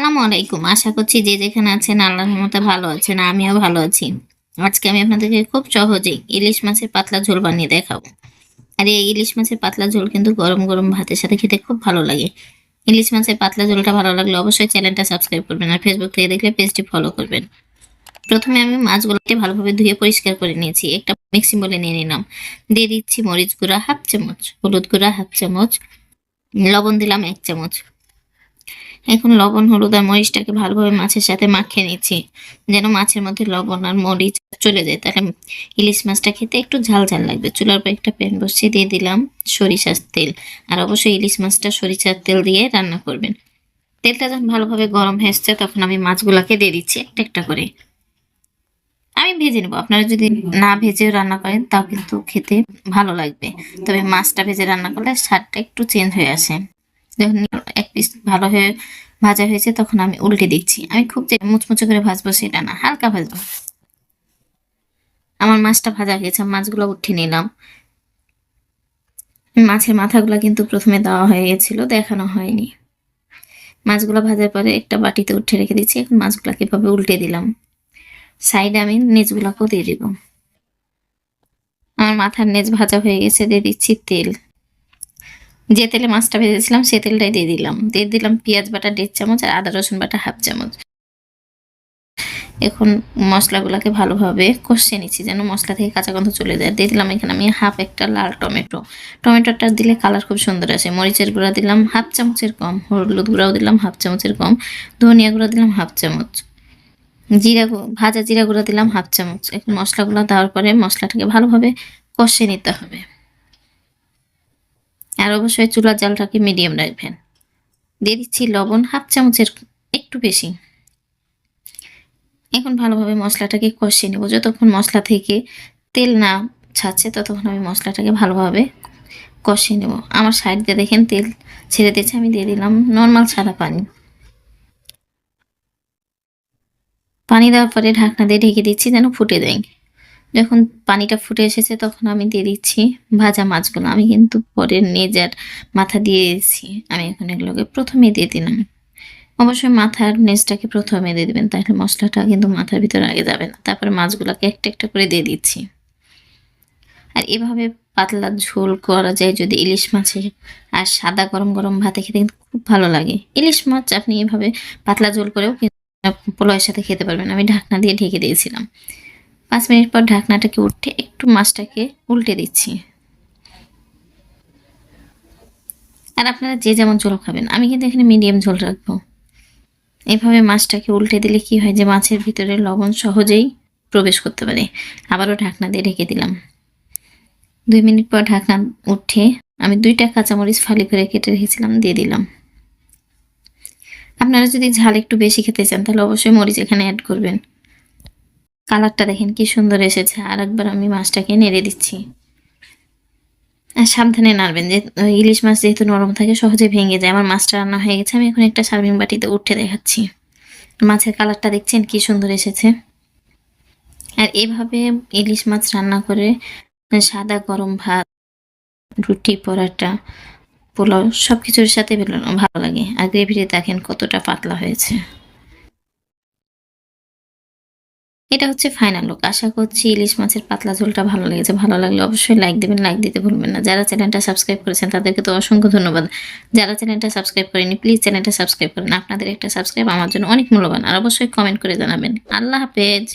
আসসালামু আলাইকুম আশা করছি যে যেখানে আছেন আল্লাহর মতো ভালো আছেন, আমিও ভালো আছি। আজকে আমি আপনাদেরকে খুব সহজেই ইলিশ মাছের পাতলা ঝোল বানিয়ে দেখাবো। আর এই ইলিশ মাছের পাতলা ঝোল কিন্তু গরম গরম ভাতের সাথে খেতে খুব ভালো লাগে। ইলিশ মাছের পাতলা ঝোলটা ভালো লাগলে অবশ্যই চ্যানেলটা সাবস্ক্রাইব করবেন আর ফেসবুক থেকে দেখলে পেজটি ফলো করবেন। প্রথমে আমি মাছগুলোকে ভালোভাবে ধুয়ে পরিষ্কার করে নিয়েছি। একটা মিক্সি বলে নিয়ে নিলাম। দিয়ে দিচ্ছি মরিচ গুঁড়া হাফ চামচ, হলুদ গুঁড়া হাফ চামচ, লবণ দিলাম এক চামচ। এখন লবণ, হলুদ আর মরিচটাকে ভালোভাবে মাছের সাথে মাখিয়ে নিচ্ছি। যেন মাছের মধ্যে লবণ আর মরিচ চলে যায়। তাহলে ইলিশ মাছটা খেতে একটু ঝাল ঝাল লাগবে। চুলার পর একটা প্যান বসিয়ে দিয়ে দিলাম সরিষার তেল। আর অবশ্যই ইলিশ মাছটা সরিষার তেল দিয়ে রান্না করবেন। তেলটা যখন ভালোভাবে গরম হয়েছে তখন আমি মাছগুলোকে দিয়ে দিচ্ছি একটা একটা করে। আমি ভেজে নেব। আপনারা যদি না ভেজেও রান্না করেন, তাও কিন্তু খেতে ভালো লাগবে। তবে মাছটা ভেজে রান্না করলে স্বাদটা একটু চেঞ্জ হয়ে আসে। এক পিস ভালো হয়ে ভাজা হয়েছে, তখন আমি উল্টে দিচ্ছি। আমি খুব যে মুচমুচে করে ভাজবো সেটা না, হালকা ভাজবো। আমার মাছটা ভাজা হয়েছে, মাছগুলো উঠিয়ে নিলাম। মাছের মাথাগুলো কিন্তু প্রথমে দেওয়া হয়ে গেছিল, দেখানো হয়নি। মাছগুলো ভাজার পরে একটা বাটিতে উঠে রেখে দিচ্ছি, এখন মাছগুলোকে এভাবে উল্টে দিলাম? সাইডে আমি নেজগুলোকেও দিয়ে দিব। আমার মাথার নেজ ভাজা হয়ে গেছে, দিয়ে দিচ্ছি তেল। যে তেলে মাছটা ভেজেছিলাম, সে তেলটাই দিয়ে দিলাম। দিয়ে দিলাম পেঁয়াজ বাটা দেড় চামচ আর আদা, রসুন বাটা হাফ চামচ। এখন মশলাগুলোকে ভালোভাবে কষিয়ে নিচ্ছি যেন মশলা থেকে কাঁচা গন্ধ চলে যায়। দিয়ে দিলাম এখানে আমি হাফ একটা লাল টমেটো। টমেটোটা দিলে কালার খুব সুন্দর আসে। মরিচের গুঁড়া দিলাম হাফ চামচের কম, হলুদ গুঁড়াও দিলাম হাফ চামচের কম, ধনিয়া গুঁড়া দিলাম হাফ চামচ। জিরা ভাজা জিরা গুঁড়া দিলাম হাফ চামচ। এখন মশলাগুলো দেওয়ার পরে মশলাটাকে ভালোভাবে কষিয়ে নিতে হবে। আর অবশ্যই চুলার জালটাকে মিডিয়াম রাখবেন। দিয়ে দিচ্ছি লবণ, হাফ চামচের একটু বেশি। এখন ভালোভাবে মশলাটাকে কষিয়ে নেব। যতক্ষণ মশলা থেকে তেল না ছাড়ছে, ততক্ষণ আমি মশলাটাকে ভালোভাবে কষিয়ে নেব। আমার সাইড দিয়ে দেখেন তেল ছেড়ে দিয়েছে, আমি দিয়ে দিলাম নর্মাল সাদা পানি। পানি দেওয়ার পরে ঢাকনা দিয়ে ঢেকে দিচ্ছি যেন ফুটে দেয় যখন পানিটা ফুটে এসেছে তখন আমি দিয়ে দিচ্ছি ভাজা মাছগুলো। আমি কিন্তু পরে নেজার মাথা দিয়ে দিয়েছি। আমি এখন এগুলোকে প্রথমে দিয়ে দিলাম। অবশ্যই মাথার নেজটাকে প্রথমে দিয়ে দেবেন, তাহলে মশলাটা কিন্তু মাথার ভিতরে আগে যাবে না। তারপরে মাছগুলোকে একটা একটা করে দিয়ে দিচ্ছি। আর এভাবে পাতলা ঝোল করা যায় যদি ইলিশ মাছের আর সাদা গরম গরম ভাতে খেতে কিন্তু খুব ভালো লাগে। ইলিশ মাছ আপনি এভাবে পাতলা ঝোল করেও কিন্তু পোলাওয়ের সাথে খেতে পারবেন। আমি ঢাকনা দিয়ে ঢেকে দিয়েছিলাম। পাঁচ মিনিট পর ঢাকনাটাকে উঠে একটু মাছটাকে উল্টে দিচ্ছি। আর আপনারা যে যেমন ঝোল খাবেন, আমি কিন্তু এখানে মিডিয়াম ঝোল রাখব। এভাবে মাছটাকে উল্টে দিলে কি হয় যে মাছের ভিতরে লবণ সহজেই প্রবেশ করতে পারে। আবারও ঢাকনা দিয়ে ঢেকে দিলাম। দুই মিনিট পর ঢাকনা উঠে আমি দুইটা কাঁচামরিচ ফালি করে কেটে রেখেছিলাম, দিয়ে দিলাম। আপনারা যদি ঝাল একটু বেশি খেতে চান, তাহলে অবশ্যই মরিচ এখানে অ্যাড করবেন। কালারটা দেখেন কি সুন্দর এসেছে। আর একবার আমি মাছটাকে নেড়ে দিচ্ছি। আর সাবধানে নাড়বেন, যে ইলিশ মাছ যেহেতু নরম থাকে, সহজে ভেঙে যায়। আমার মাছটা রান্না হয়ে গেছে, আমি এখন একটা সার্ভিং বাটিতে উঠে দেখাচ্ছি। মাছের কালারটা দেখছেন কি সুন্দর এসেছে। আর এভাবে ইলিশ মাছ রান্না করে সাদা গরম ভাত, রুটি, পরাটা, পোলাও সব কিছুর সাথে ভালো- লাগে। আর গ্রেভিটি দেখেন কতটা পাতলা হয়েছে। এটা হচ্ছে ফাইনাল লুক আশা করছি ইলিশ মাছের পাতলা ঝোলটা ভালো লেগেছে। ভালো লাগলে অবশ্যই লাইক দেবেন লাইক দিতে ভুলবেন না। যারা চ্যানেলটা সাবস্ক্রাইব করেছেন, তাদেরকে তো অসংখ্য ধন্যবাদ। যারা চ্যানেলটা সাবস্ক্রাইব করেনি প্লিজ চ্যানেলটা সাবস্ক্রাইব করেন। আপনাদের একটা সাবস্ক্রাইব আমার জন্য অনেক মূল্যবান। আর অবশ্যই কমেন্ট করে জানাবেন। আল্লাহ হাফেজ।